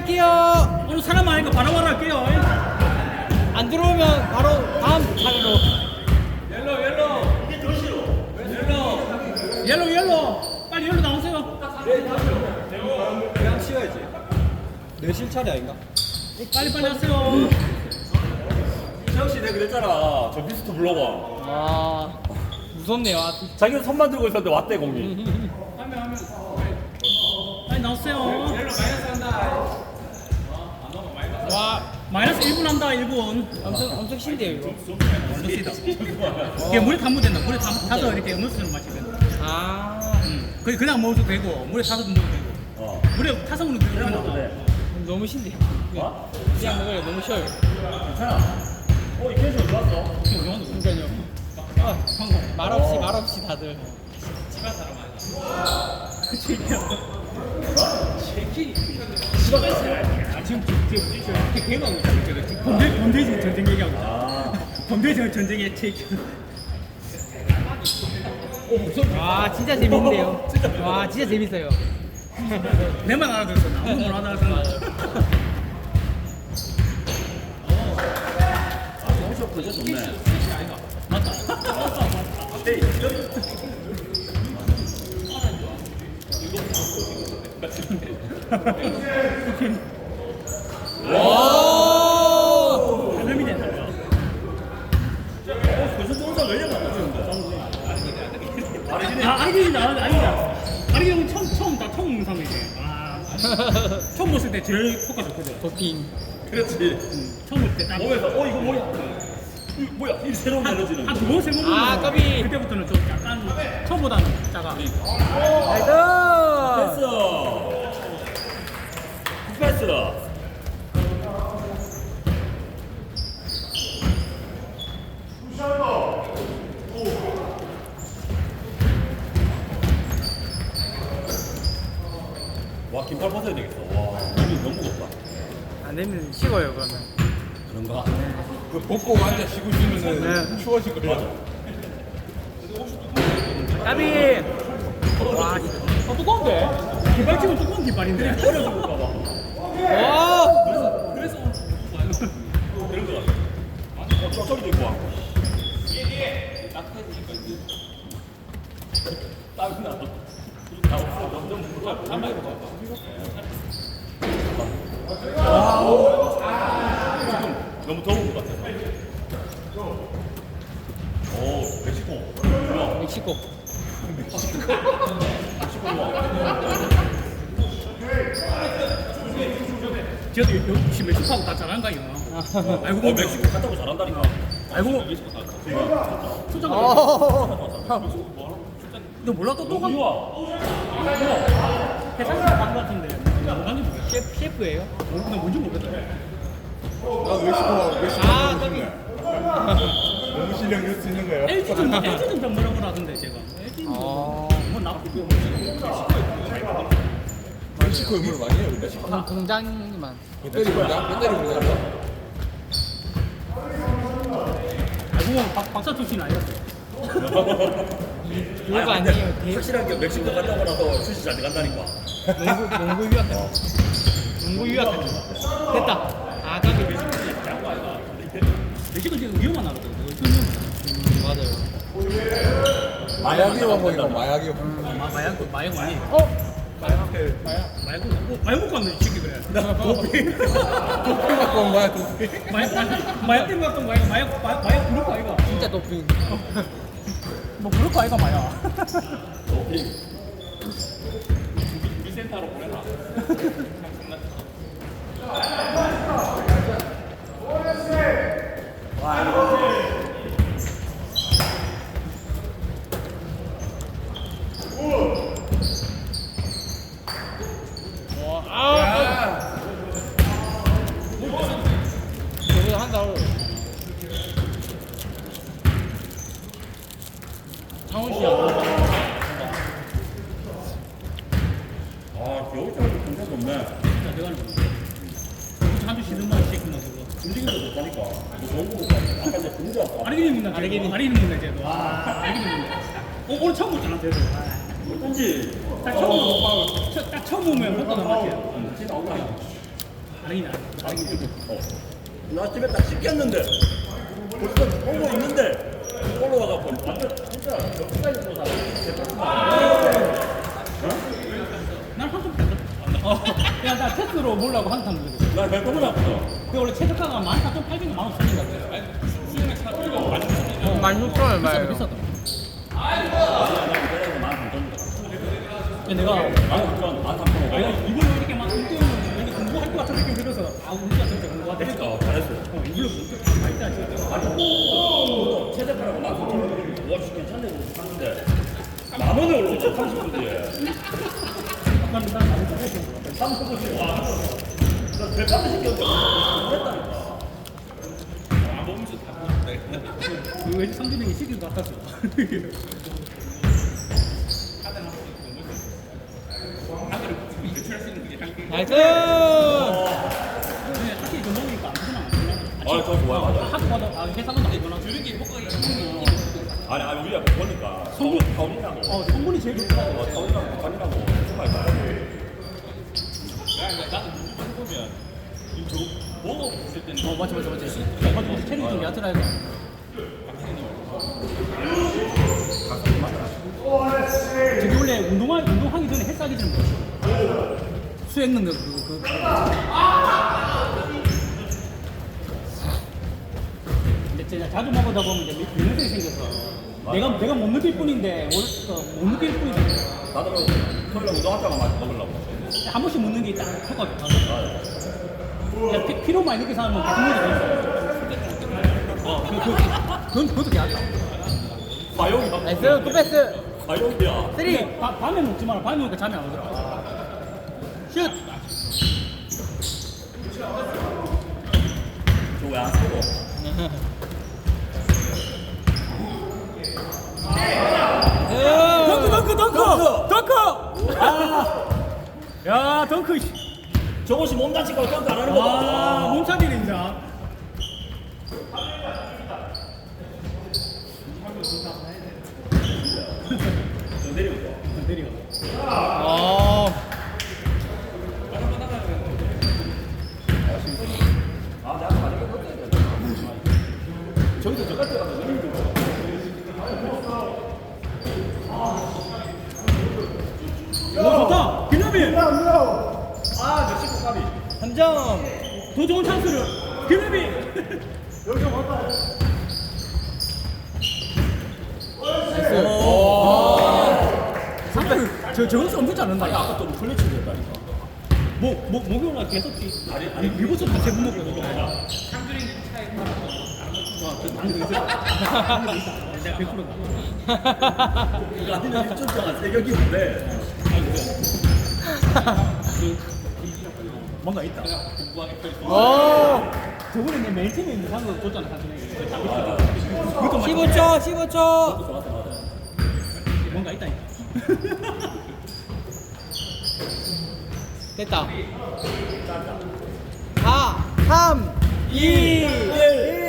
할게요. 오늘 사람 많으니까 바로 바로 할게요. 안 들어오면 바로 다음 차례로. 옐로 옐로. 이게 더 싫어. 옐로. 옐로 옐로. 빨리 옐로 나오세요. 그냥 치워야지. 내실 차례 아닌가? 빨리 빨리 하세요. 태영씨 내가 그랬잖아 저 미스터 불러봐 와 무섭네요. 아, 자기는 손 만 들고 있었는데 왔대 공이 빨리 나오세요. 옐로 마이너스 한다. 와 마이너스 1분 한다 1분. 엄청 엄청 신데요 이거. 이게 물에 담으면 된다. 물에 담, 타서 이렇게 음료수를 마시면. 아 음. 그냥 그냥 먹어도 되고 물에 타서 먹어도 되고. 어 물에 타서 먹는 거 그냥. 먹어도 돼 너무 신데요. 어? 그냥 먹어요. 너무 쉬워요. 괜찮아 어 이 텐션 좋았어 그러니까요. 아, 말 없이 말 없이 다들. 아, 지금 지금 지금 개망 지금 본대 본대지 전쟁 얘기하고 있다. 아 본대 전 전쟁의 책. 와 진짜 재밌는데요. 와 진짜 재밌어요. 내만 알아들었어. 아무도 못 알아들었어. 텐션 진짜 좋네 맞다. 헤이 사람이 된다. 벌써 동사 몇 년간 맞췄는데 아, 아리기는 나 아니다. 아리기는 처음 처음 나 처음 영상이지. 아, 처음 봤을 때 제일 효과 좋거든. 도핑. 그렇지 처음 볼 때 딱 몸에서 어 이거 뭐야 이 뭐야 이 새로운 에너지는 한두번 세번 보면 아, 까비. 그때부터는 좀 약간 처음보다는 작아. 나이스. 패스 굿패스다 와 긴팔 벗어야 되겠어 와 눈이 너무 무겁다 안 되면 식어요 그러면. 그런가? 그 벗고 앉아 쉬고 있으면은 추워질 거야. 까비. 와. 아, 두꺼운데? 깃발 치고 두꺼운 깃발인데. 어려서 볼까 봐 와. 그래서 그런 거 같아 어 저, 저기도 있고 와 땀이 나. 나 너무 더운 것 같아. 오, 멕시코. 뭐야? 멕시코. 저도 역시 멕시코하고 다 잘한가 이거. 알고 어, 보면 멕시코 갔다고 잘한다니까. 알고 멕시코 갔다. 초장. 어. 너 몰라 또 너무 또가 좋아. 해상도 간것 같은데. 뭔지 모르겠어. 셰프 셰프예요? 나 뭔지 모르겠다. 나 멕시코 멕시코 아, 너무 쉽네. 너무 실력 낼수 있는 거예요. LG 좀 LG 좀 전문하고 하던데 제가. LG 어. 뭐 나쁘고. 멕시코에 물 많이 해요. 멕시코. 공- 공장만. 배터리 물량? 배터리 물량. 알고 보면 박- 박사 출신 아니었어. 그거 아니에요. 대, 확실하게 멕시코 갔다 오고 나서 출시 잘 돼 간다니까. 농구 농구 유학 같은. 거. 농구 유학 같은. 거. 됐다. 아 까비. 멕시코 지금 위험한 나라거든. 음, 맞아요. 마약이 왕국이고 마약이 마, 마약 마약 많이. 어? 마약 마약 뭐 마약 먹고 왔는데 지금 그래. 도핑. 도핑 갖고 온 거야 도핑. 마약 마약 마약 마약 마약 마약 마약 그룹 아이가. 진짜 도핑. 뭐 그룹 아이가 마약. 아. 저거 한다. 창훈 씨야. 아, 겨울철에도 굉장히 없네. 자 내가 알고. 한주 쉬는 맛이 있구나 그거. 움직임도 좋은 거 같아. 아까 이제 공자 왔다. 아리기님 문나 아리기님 아리기님 문나 쟤도. 아리기님 문나. 어 오늘 처음 보잖아 쟤도. 어떤지. 딱 처음 딱 처음 보면 효과가 맞지. 다행이다. 다행이다. 나 집에 딱 씻겼는데 벌써 오고 있는데 올라와갖고 완전 100% 몰라고 하는 그랬어. 나 별거 몰랐어. 근데 원래 최저가가 14,800원 만원 쓰니까 16,000원 말이야. 비싸다. 아이고. 근데 내가 14,000원 만원 아니 이번 이렇게 막 근데 공부할 것 같은 느낌 들어서 아 우리가 진짜 공부가 됐어. 잘했어. 어, 이거 뭐, 뭐, 최대가라고 만 삼천 원. 와 같은데 뭐 만 원에 올라 5,000원 뒤에. 감사합니다. 니까 그 왠지 상준형이 시킨 것 같았어. 나이스! 근데 학기 전공이니까 안 되나 안 되나? 아 저 좋아요 맞아 학교 가도 아 되나? 주력이 효과가 아니 아니 우리가 보니까 성분 어 성분이 제일 좋더라고. 어, 타운이라고 북한이라고 정말 잘 어 맞아 맞아 맞아. 맞아 맞아 체력 좀 얕으라 해서. 저기 원래 운동하 운동하기 전에 헬스하기 전에 뭐지? 수행 능력 그거 그. 근데 진짜 자주 먹어다 보면 이제 면역력이 생겨서 내가 내가 못 느낄 뿐인데 올- 어, 못 느낄 뿐인데 나도 토요일에 운동하다가 많이 먹으려고 한 번씩 먹는 게딱 효과가 야, 피, 피로 많이 느낀 사람은 계속 먹어도 돼. 어, 그, 그, 그건 그것도 괜찮다. 과용이야 나이스! 굿패스! 과용이야 쓰리! 바, 밤에 먹지 마라. 밤에 먹으니까 잠이 안 오더라. 슛! 저왜안 쓰고 덩크 덩크 덩크! 덩크! 야, 덩크. 씨. 저것이 몸 다치고 그런 거안 하는 거 와, 봐. 아, 내가 많이 먹었는데. 저기서 저 같은 데 가서 3점 더 좋은 찬스를 김혜빈 상대 아. 저 저건 엄청 잘한다. 아니 아까 또 클래치 됐다니까. 목, 목, 목요일날 계속 뒤. 아니, 밀고서 다 제목 먹고 먹고 가자. 상주린 차에 와, 저 내가 100%다. 라디나 1점차가 3격이는데. 뭔가 있다. 오! 저번에 내 메인 팀에 있는 상도 줬잖아, 맞 15초! 15초! 뭔가 있다. 됐다. 4, 3, 2,